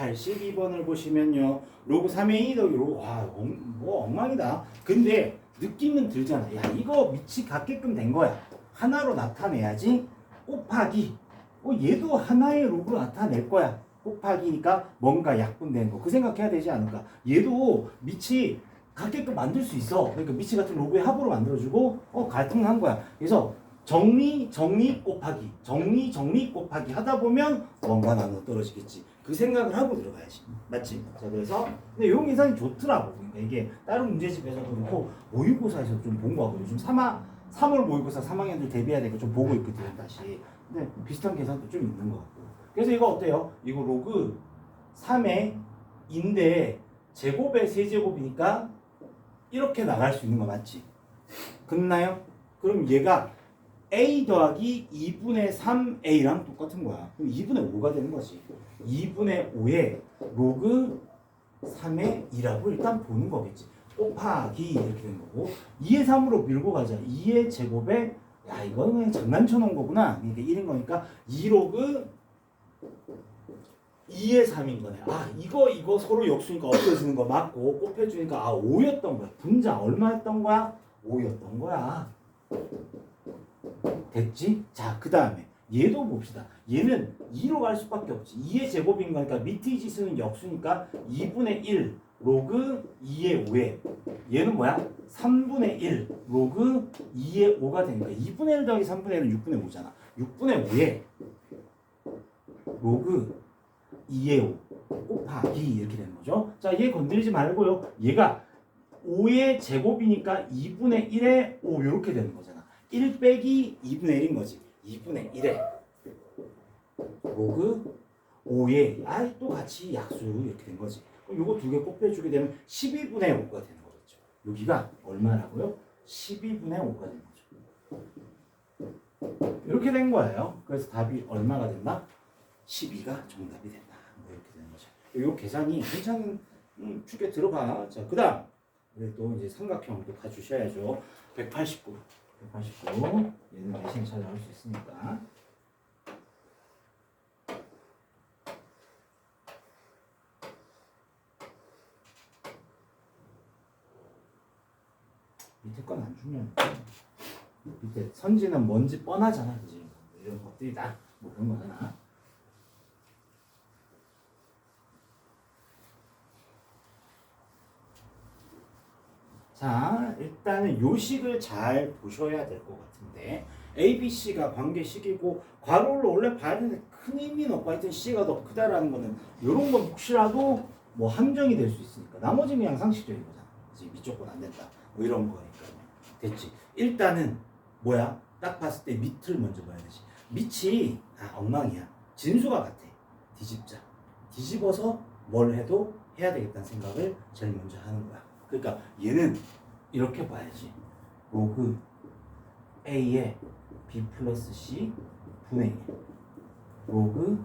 182번을 보시면요. 로그 3a 더하기 로그 와, 엉, 뭐 엉망이다. 근데 느낌은 들잖아. 야, 이거 밑이 같게끔 된 거야. 하나로 나타내야지. 곱하기. 어, 얘도 하나의 로그로 나타낼 거야. 곱하기니까 뭔가 약분된 거. 그 생각해야 되지 않을까? 얘도 밑이 같게끔 만들 수 있어. 그러니까 밑이 같은 로그의 합으로 만들어주고 어 갈등한 거야. 그래서 정리 정리 곱하기 정리 정리 곱하기 하다 보면 뭔가 나눠 떨어지겠지. 그 생각을 하고 들어가야지. 맞지? 자 그래서 근데 이런 계산이 좋더라고. 그러니까 이게 다른 문제집에서도 그렇고 모의고사에서 좀 본거 같고 요즘 3화 3월 모의고사 3학년들 대비해야 되니까 좀 보고 있거든 다시. 근데 비슷한 계산도 좀 있는 것 같고. 그래서 이거 어때요? 이거 로그 3의 인데 제곱의 세제곱이니까 이렇게 나갈 수 있는 거 맞지? 끝나요? 그럼 얘가 a 더하기 2분의 3a랑 똑같은 거야. 그럼 2분의 5가 되는 거지. 2분의 5에 로그 3의 2라고 일단 보는 거겠지. 곱하기 이렇게 되는 거고 2의 3으로 밀고 가자. 2의 제곱에 야 이거는 그냥 장난쳐 놓은 거구나. 이게 1인 거니까 2로그 2의 3인 거네. 아, 이거, 이거 서로 역수니까 없어지는 거 맞고, 곱해주니까, 아, 5였던 거야. 분자 얼마였던 거야? 5였던 거야. 됐지? 자, 그 다음에, 얘도 봅시다. 얘는 2로 갈 수밖에 없지. 2의 제곱인 거니까, 밑의 지수는 역수니까, 2분의 1, 로그 2의 5에, 얘는 뭐야? 3분의 1, 로그 2의 5가 되니까, 2분의 1 더하기 3분의 1은 6분의 5잖아. 6분의 5에, 로그 2의 5 곱하기 이렇게 되는 거죠. 자, 얘 건드리지 말고요. 얘가 5의 제곱이니까 2분의 1에 5 이렇게 되는 거잖아. 1 빼기 2분의 1인 거지. 2분의 1에 로그 5에 아이 또 같이 약수 이렇게 된 거지. 그럼 요거 두 개 곱해주게 되면 12분의 5가 되는 거겠죠. 여기가 얼마라고요? 12분의 5가 되는 거죠. 이렇게 된 거예요. 그래서 답이 얼마가 된다? 12가 정답이 된다. 뭐 이렇게 되는 거죠. 이 계산이 괜찮은 음, 축에 들어가. 자, 그 다음 우리 또 이제 삼각형도 가주셔야죠. 189, 189. 얘는 대신 찾아올 수 있으니까. 밑에 건 안 중요해. 밑에 선지는 뭔지 뻔하잖아, 그지? 이런 것들이 다. 뭐 그런 거잖아. 자, 일단은 요식을 잘 보셔야 될 것 같은데 A, B, C가 관계식이고 괄호를 원래 봐야 되는데 큰 의미는 없고 하여튼 C가 더 크다라는 거는 이런 건 혹시라도 뭐 함정이 될 수 있으니까 나머지는 그냥 상식적인 거잖아. 그치? 밑쪽 건 안 된다. 뭐 이런 거니까요. 됐지. 일단은 뭐야? 딱 봤을 때 밑을 먼저 봐야 되지. 밑이 아, 엉망이야. 진수가 같아. 뒤집자. 뒤집어서 뭘 해도 해야 되겠다는 생각을 제일 먼저 하는 거야. 그러니까 얘는 이렇게 봐야지. 로그 A에 B 플러스 C 분의 1. 로그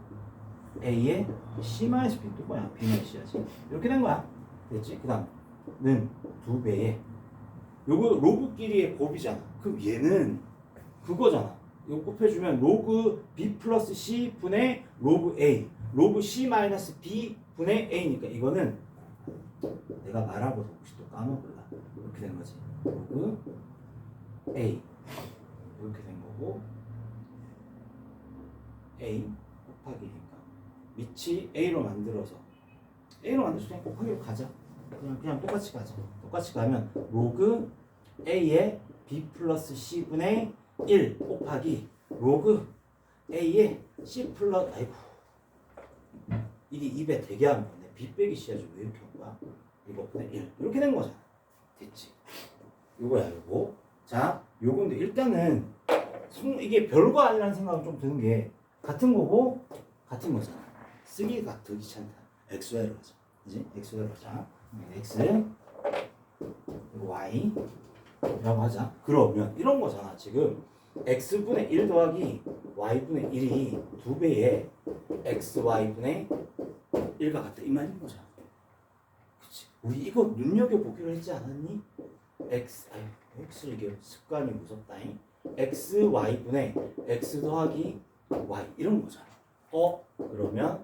A에 C 마이너스 B 또 뭐야? B 마이너스 C야지. 이렇게 된 거야. 됐지? 그 다음은 두 배에 요거 로그끼리의 곱이잖아. 그럼 얘는 그거잖아. 이거 곱해주면 로그 B 플러스 C 분의 로그 A 로그 C 마이너스 B 분의 A니까 이거는 내가 말하고도 혹시 또 까먹을라? 이렇게 되는 거지. 로그 A. 이렇게 된 거고 A 곱하기 니까 밑이 A로 만들어서 A로 만들어서 그냥 곱하기로 가자. 그냥 그냥 똑같이 가자. 똑같이 가면 로그 A의 B 플러스 C 분의 1 곱하기 로그 A의 C 플러스 아이고. 일이 입에 대게 하는 건데 B 빼기 C야 왜 이렇게 한 거야? 이거 분의 1 이렇게 된 거잖아. 됐지? 요거야 요거. 자 요건데 일단은 성- 이게 별거 아니라는 생각은 좀 드는 게 같은 거고 같은 거잖아. 쓰기가 더 귀찮다. XY로 하자. 그지? XY로 하자. X Y. 라고 하자. 그러면 이런 거잖아 지금. X분의 1 더하기 y분의 1이 두 배의 xy분의 읽어갔다 이 말인 거잖아. 그치? 우리 이거 눈여겨 보기로 했지 않았니? x x 이게 습관이 무섭다잉. x y 분의 x 더하기 y 이런 거잖아. 어 그러면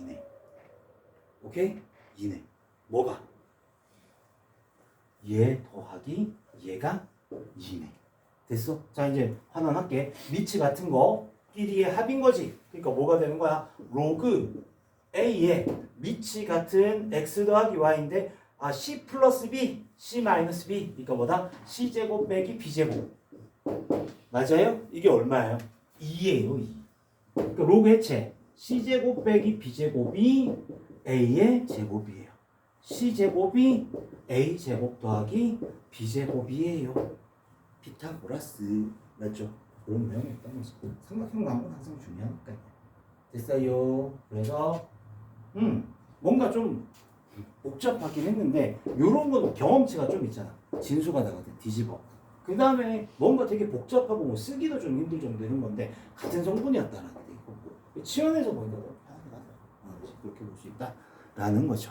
이네. 오케이 이네. 뭐가? 얘 더하기 얘가 이네. 됐어? 자 이제 환원할게. 위치 같은 거 끼리의 합인 거지. 그러니까 뭐가 되는 거야? 로그 A의 미치 같은 x 더하기 y인데 아 c 플러스 b, c 마이너스 b. 그러니까 뭐다? c 제곱 빼기 b 제곱. 맞아요? 이게 얼마예요? 2예요, 2. 그러니까 로그 해체. c 제곱 빼기 b 제곱이 a의 제곱이에요. c 제곱이 a 제곱 더하기 b 제곱이에요. 피타고라스 맞죠? 그런 내용이 있다는 거죠. 삼각형 관계는 항상 중요하니까요. 됐어요. 그래서 음 뭔가 좀 복잡하긴 했는데 요런 건 경험치가 좀 있잖아. 진수가 나거든 뒤집어. 그 다음에 뭔가 되게 복잡하고 뭐 쓰기도 좀 힘들 정도 되는 건데 같은 성분이었다라는 게 있고 더 편하긴 하다. 어, 그렇게 볼 수 있다라는 거죠.